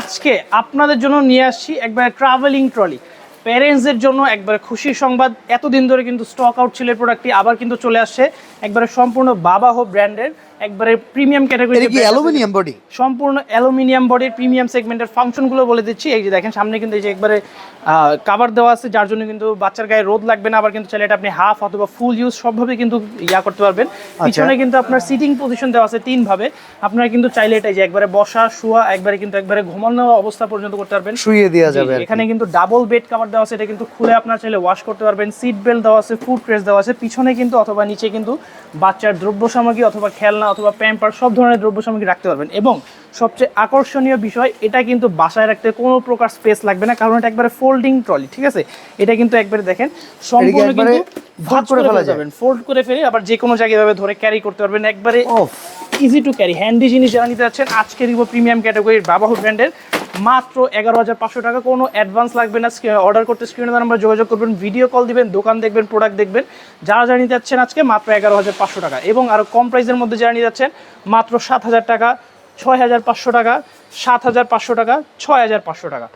আজকে আপনাদের জন্য নিয়ে আসছি একবার ট্রাভেলিং ট্রলি প্যারেন্টসদের জন্য একবার খুশির সংবাদ। এতদিন ধরে কিন্তু স্টক আউট ছিল প্রোডাক্টটি আবার কিন্তু চলে আসছে। একবারে সম্পূর্ণ বাবা হো ব্র্যান্ডের একবারে প্রিমিয়াম ক্যাটাগরি কি অ্যালুমিনিয়াম বডি সম্পূর্ণ অ্যালুমিনিয়াম বডির প্রিমিয়াম সেগমেন্টের ফাংশনগুলো বলে দিচ্ছি। এই যে দেখেন সামনে কিন্তু এই যে একবারে কাভার দেওয়া আছে যার জন্য কিন্তু বাচ্চার গায়ে রোদ লাগবে না আবার কিন্তু চাইলে এটা আপনি হাফ অথবা ফুল ইউজ সবভাবে কিন্তু ইয়া করতে পারবেন। পিছনে কিন্তু আপনার সিটিং পজিশন দেওয়া আছে তিন ভাবে আপনারা কিন্তু চাইলে এটা যে একবারে বসা শোয়া একবারে কিন্তু একবারে ঘুমানো অবস্থা পর্যন্ত করতে পারবেন। শুয়ে দেওয়া যাবে এখানে কিন্তু ডাবল বেড কভার দেওয়া আছে এটা কিন্তু খুলে আপনার চাইলে ওয়াশ করতে পারবেন। সিট বেল্ট দেওয়া আছে ফুড প্রেস দেওয়া আছে। পিছনে কিন্তু অথবা নিচে কিন্তু বাচ্চার দ্রব্য সামগ্রী অথবা খেলনা অথবা প্যাম্পার সব ধরনের দ্রব্য সামগ্রী রাখতে পারবেন। এবং সবচেয়ে আকর্ষণীয় বিষয় এটা কিন্তু বাসায় রাখতে কোনো প্রকার স্পেস লাগবে না কারণ এটা একবারে ফোল্ডিং ট্রলি ঠিক আছে? এটা কিন্তু একবারে দেখেন সম্পূর্ণ কিন্তু ভাঁজ করে ফেলা যাবেন ফোল্ড করে ফেলে আবার যে কোনো জায়গায় এভাবে ধরে ক্যারি করতে পারবেন একবারে ইজি টু ক্যারি হ্যান্ডি জিনিস যারা নিতে যাচ্ছেন আজকে দিব প্রিমিয়াম ক্যাটাগরির বাবাহু ব্র্যান্ডের মাত্র এগারো হাজার পাঁচশো টাকা। কোনো অ্যাডভান্স লাগবে না। অর্ডার করতে স্ক্রিনে নাম্বার যোগাযোগ করবেন ভিডিও কল দিবেন, দোকান দেখবেন প্রোডাক্ট দেখবেন। যারা জানিয়ে যাচ্ছেন আজকে, মাত্র এগারো হাজার পাঁচশো টাকা। এবং আরও কম প্রাইসের মধ্যে জানিয়ে যাচ্ছেন, মাত্র সাত হাজার টাকা, ছয় হাজার পাঁচশো টাকা, সাত হাজার পাঁচশো টাকা, ছয় হাজার পাঁচশো টাকা।